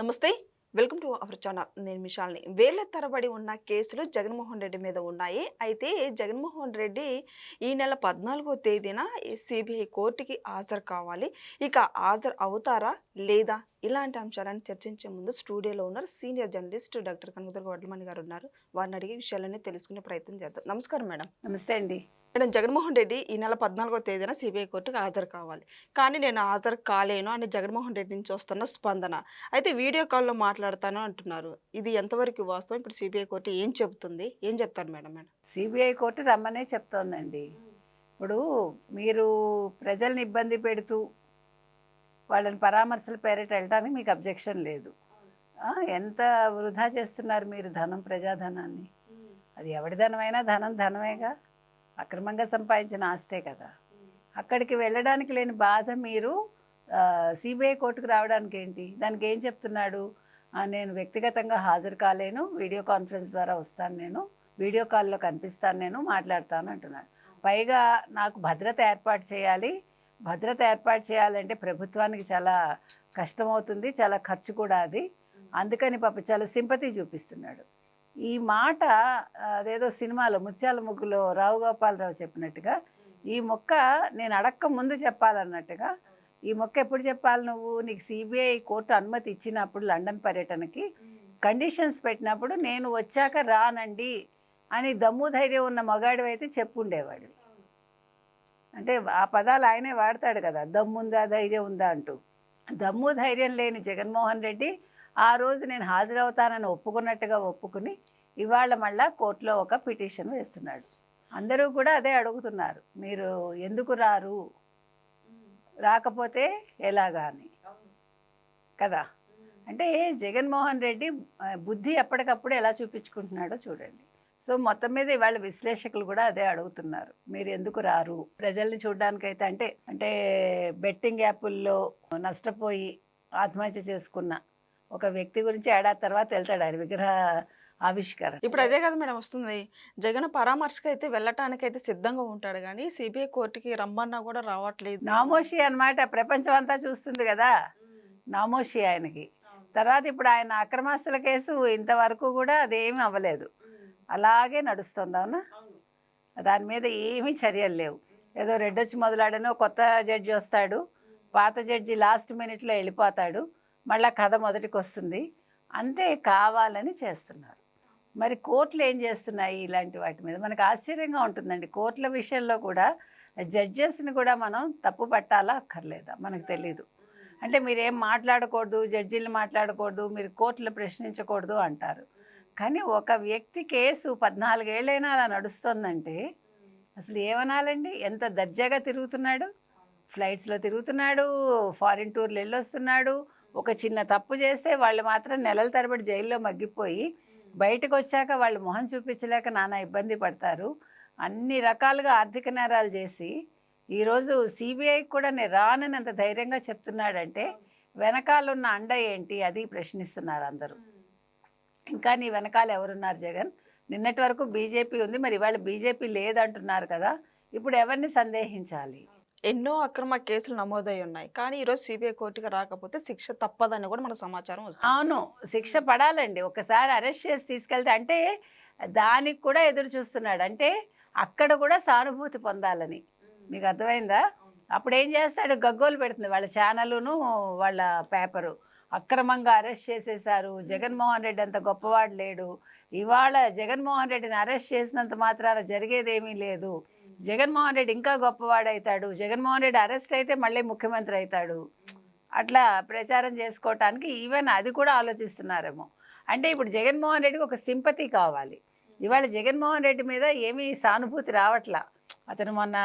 నమస్తే welcome to our channel. నేను మిషాల్ని వేల తరబడి ఉన్న కేసులు జగన్మోహన్ రెడ్డి మీద ఉన్నాయి. అయితే జగన్మోహన్ రెడ్డి ఈ నెల పద్నాలుగో తేదీన సిబిఐ కోర్టుకి హాజరు కావాలి. ఇక హాజరు అవుతారా లేదా ఇలాంటి అంశాలను చర్చించే ముందు స్టూడియోలో ఉన్నారు senior journalist doctor Kanakadurga Vadlamani garu ఉన్నారు. వారిని అడిగి విషయాలన్నీ తెలుసుకునే ప్రయత్నం చేద్దాం. నమస్కారం మేడం. నమస్తే అండి. మేడం జగన్మోహన్ రెడ్డి ఈ నెల పద్నాలుగో తేదీన సిబిఐ కోర్టుకు హాజరు కావాలి. కానీ నేను హాజరు కాలేను అని జగన్మోహన్ రెడ్డి నుంచి వస్తున్న స్పందన. అయితే వీడియో కాల్లో మాట్లాడతాను అంటున్నారు. ఇది ఎంతవరకు వాస్తవం? ఇప్పుడు సిబిఐ కోర్టు ఏం చెబుతుంది? ఏం చెప్తారు మేడం మేడం? సిబిఐ కోర్టు రమ్మనే చెప్తోందండి. ఇప్పుడు మీరు ప్రజల్ని ఇబ్బంది పెడుతూ వాళ్ళని పరామర్శల పేరిట వెళ్ళడానికి మీకు అబ్జెక్షన్ లేదు. ఎంత వృధా చేస్తున్నారు మీరు ధనం ప్రజాధనాన్ని? అది ఎవడి ధనమైనా ధనం ధనమేగా? అక్రమంగా సంపాదించిన ఆస్తే కదా. అక్కడికి వెళ్ళడానికి లేని బాధ మీరు సిబిఐ కోర్టుకు రావడానికి ఏంటి? దానికి ఏం చెప్తున్నాడు? నేను వ్యక్తిగతంగా హాజరు కాలేను వీడియో కాన్ఫరెన్స్ ద్వారా వస్తాను నేను వీడియో కాల్లో కనిపిస్తాను నేను మాట్లాడతాను అంటున్నాడు. పైగా నాకు భద్రత ఏర్పాటు చేయాలి. భద్రత ఏర్పాటు చేయాలంటే ప్రభుత్వానికి చాలా కష్టమవుతుంది చాలా ఖర్చు కూడా అది. అందుకని పాప చాలా సింపతి చూపిస్తున్నాడు. ఈ మాట అదేదో సినిమాలో ముత్యాల ముగ్గులో రావు గోపాలరావు చెప్పినట్టుగా ఈ మొక్క నేను అడక్క ముందు చెప్పాలన్నట్టుగా ఈ మొక్క ఎప్పుడు చెప్పాలి నువ్వు? నీకు సిబిఐ కోర్టు అనుమతి ఇచ్చినప్పుడు లండన్ పర్యటనకి కండిషన్స్ పెట్టినప్పుడు నేను వచ్చాక రానండి అని దమ్ము ధైర్యం ఉన్న మగాడు అయితే చెప్పుండేవాడు అంటే ఆ పదాలు ఆయనే వాడతాడు కదా దమ్ముందా ధైర్యం ఉందా అంటూ. దమ్ము ధైర్యం లేని జగన్మోహన్ రెడ్డి ఆ రోజు నేను హాజరవుతానని ఒప్పుకున్నట్టుగా ఒప్పుకుని ఇవాళ మళ్ళా కోర్టులో ఒక పిటిషన్ వేస్తున్నాడు. అందరూ కూడా అదే అడుగుతున్నారు. మీరు ఎందుకు రారు? రాకపోతే ఎలాగా అని. కదా? అంటే జగన్మోహన్ రెడ్డి బుద్ధి ఎప్పటికప్పుడు ఎలా చూపించుకుంటున్నాడో చూడండి. సో మొత్తం మీద ఇవాళ విశ్లేషకులు కూడా అదే అడుగుతున్నారు. మీరు ఎందుకు రారు? ప్రజల్ని చూడడానికైతే అంటే అంటే బెట్టింగ్ యాప్ల్లో నష్టపోయి ఆత్మహత్య చేసుకున్న ఒక వ్యక్తి గురించి ఏడాది తర్వాత వెళ్తాడు ఆయన విగ్రహ ఆవిష్కరణ. ఇప్పుడు అదే కదా మేడం వస్తుంది. జగన్ పరామర్శకు అయితే వెళ్ళటానికి అయితే సిద్ధంగా ఉంటాడు కానీ సిబిఐ కోర్టుకి రమ్మన్నా కూడా రావట్లేదు. నామోషి అన్నమాట. ప్రపంచం అంతా చూస్తుంది కదా. నామోషి ఆయనకి. తర్వాత ఇప్పుడు ఆయన అక్రమాస్తుల కేసు ఇంతవరకు కూడా అదేమీ అవ్వలేదు. అలాగే నడుస్తుంది అవునా? దాని మీద ఏమీ చర్యలు లేవు. ఏదో రెడ్డొచ్చి మొదలాడనో కొత్త జడ్జి వస్తాడు. పాత జడ్జి లాస్ట్ మినిట్లో వెళ్ళిపోతాడు. మళ్ళీ కథ మొదటికి వస్తుంది అంతే కావాలని చేస్తున్నారు. మరి కోర్టులు ఏం చేస్తున్నాయి ఇలాంటి వాటి మీద? మనకు ఆశ్చర్యంగా ఉంటుందండి. కోర్టుల విషయంలో కూడా జడ్జెస్ని కూడా మనం తప్పు పట్టాలా అక్కర్లేదా? మనకు తెలీదు. అంటే మీరు ఏం మాట్లాడకూడదు జడ్జీలు మాట్లాడకూడదు మీరు కోర్టులు ప్రశ్నించకూడదు అంటారు. కానీ ఒక వ్యక్తి కేసు పద్నాలుగేళ్ళైనా అలా నడుస్తుందంటే అసలు ఏమనాలండి? ఎంత దర్జాగా తిరుగుతున్నాడు? ఫ్లైట్స్లో తిరుగుతున్నాడు ఫారిన్ టూర్లు వెళ్ళొస్తున్నాడు ఒక చిన్న తప్పు చేస్తే వాళ్ళు మాత్రం నెలల తరబడి జైల్లో మగ్గిపోయి బయటకు వచ్చాక వాళ్ళు మొహం చూపించలేక నానా ఇబ్బంది పడతారు. అన్ని రకాలుగా ఆర్థిక నేరాలు చేసి ఈరోజు సిబిఐకి కూడా నేను రానని అంత ధైర్యంగా చెప్తున్నాడంటే వెనకాల ఉన్న అండ ఏంటి? అది ప్రశ్నిస్తున్నారు అందరూ. ఇంకా నీ వెనకాల ఎవరున్నారు జగన్? నిన్నటి వరకు బీజేపీ ఉంది మరి ఇవాళ బీజేపీ లేదంటున్నారు కదా. ఇప్పుడు ఎవరిని సందేహించాలి? ఎన్నో అక్రమ కేసులు నమోదై ఉన్నాయి. కానీ ఈరోజు సిబిఐ కోర్టుకి రాకపోతే శిక్ష తప్పదని కూడా మనకు సమాచారం వస్తుంది. అవును. శిక్ష పడాలండి. ఒకసారి అరెస్ట్ చేసి తీసుకెళ్తే అంటే దానికి కూడా ఎదురు చూస్తున్నాడు. అంటే అక్కడ కూడా సానుభూతి పొందాలని. మీకు అర్థమైందా? అప్పుడు ఏం చేస్తాడు? గగ్గోలు పెడుతుంది. వాళ్ళ ఛానలును వాళ్ళ పేపరు. అక్రమంగా అరెస్ట్ చేసేశారు. జగన్మోహన్ రెడ్డి అంత గొప్పవాడు లేడు. ఇవాళ జగన్మోహన్ రెడ్డిని అరెస్ట్ చేసినంత మాత్రాన జరిగేదేమీ లేదు. జగన్మోహన్ రెడ్డి ఇంకా గొప్పవాడవుతాడు జగన్మోహన్ రెడ్డి అరెస్ట్ అయితే మళ్ళీ ముఖ్యమంత్రి అవుతాడు అట్లా ప్రచారం చేసుకోవటానికి ఈవెన్ అది కూడా ఆలోచిస్తున్నారేమో. అంటే ఇప్పుడు జగన్మోహన్ రెడ్డికి ఒక సింపతి కావాలి. ఇవాళ జగన్మోహన్ రెడ్డి మీద ఏమీ సానుభూతి రావట్లా. అతను మొన్న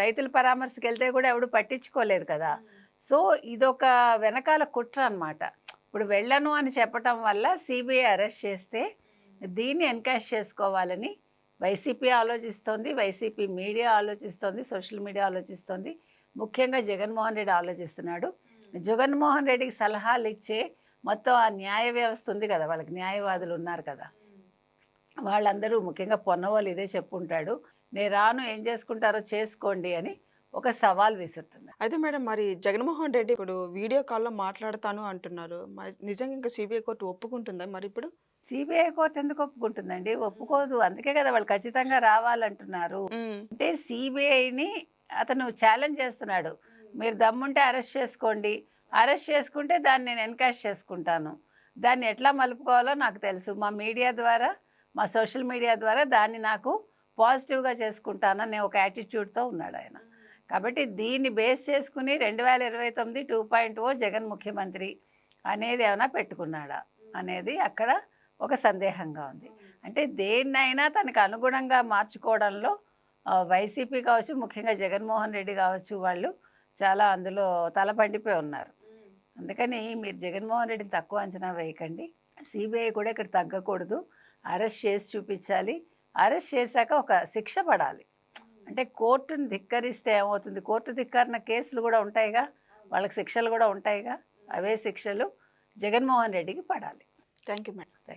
రైతుల పరామర్శకు వెళ్తే కూడా ఎవడు పట్టించుకోలేదు కదా. సో ఇదొక వెనకాల కుట్ర అన్నమాట. ఇప్పుడు వెళ్ళను అని చెప్పటం వల్ల సిబిఐ అరెస్ట్ చేస్తే దీన్ని ఎన్కాష్ చేసుకోవాలని వైసీపీ ఆలోచిస్తోంది వైసీపీ మీడియా ఆలోచిస్తోంది సోషల్ మీడియా ఆలోచిస్తోంది. ముఖ్యంగా జగన్మోహన్ రెడ్డి ఆలోచిస్తున్నాడు. జగన్మోహన్ రెడ్డికి సలహాలు ఇచ్చే మొత్తం ఆ న్యాయ వ్యవస్థ ఉంది కదా వాళ్ళకి న్యాయవాదులు ఉన్నారు కదా. వాళ్ళందరూ ముఖ్యంగా పొన్నవాళ్ళు ఇదే చెప్పుంటాడు. నేను రాను ఏం చేసుకుంటారో చేసుకోండి అని ఒక సవాల్ విసురుతున్నారు అయితే మేడం మరి జగన్మోహన్ రెడ్డి ఇప్పుడు వీడియో కాల్లో మాట్లాడతాను అంటున్నారు. నిజంగా ఇంకా సిబిఐ కోర్టు ఒప్పుకుంటుందా మరి ఇప్పుడు? సిబిఐ కోర్టు ఎందుకు ఒప్పుకుంటుందండి? ఒప్పుకోదు. అందుకే కదా వాళ్ళు ఖచ్చితంగా రావాలంటున్నారు. అంటే సిబిఐని అతను ఛాలెంజ్ చేస్తున్నాడు. మీరు దమ్ముంటే అరెస్ట్ చేసుకోండి. అరెస్ట్ చేసుకుంటే దాన్ని నేను ఎన్కాష్ చేసుకుంటాను. దాన్ని ఎట్లా మలుపుకోవాలో నాకు తెలుసు. మా మీడియా ద్వారా మా సోషల్ మీడియా ద్వారా దాన్ని నాకు పాజిటివ్గా చేసుకుంటాననే ఒక యాటిట్యూడ్తో ఉన్నాడు ఆయన. కాబట్టి దీన్ని బేస్ చేసుకుని రెండు వేల ఇరవై తొమ్మిది టూ పాయింట్ ఓ జగన్ ముఖ్యమంత్రి అనేది ఏమైనా పెట్టుకున్నాడా అనేది అక్కడ ఒక సందేహంగా ఉంది. అంటే దేన్నైనా తనకు అనుగుణంగా మార్చుకోవడంలో వైసీపీ కావచ్చు ముఖ్యంగా జగన్మోహన్ రెడ్డి కావచ్చు వాళ్ళు చాలా అందులో తలపండిపోయి ఉన్నారు. అందుకని మీరు జగన్మోహన్ రెడ్డిని తక్కువ అంచనా వేయకండి. సిబిఐ కూడా ఇక్కడ తగ్గకూడదు. అరెస్ట్ చేసి చూపించాలి. అరెస్ట్ చేశాక ఒక శిక్ష పడాలి. అంటే కోర్టును ధిక్కరిస్తే ఏమవుతుంది? కోర్టు ధిక్కరణ కేసులు కూడా ఉంటాయిగా? వాళ్ళకి శిక్షలు కూడా ఉంటాయిగా? అవే శిక్షలు జగన్మోహన్ రెడ్డికి పడాలి. Thank you madam thank you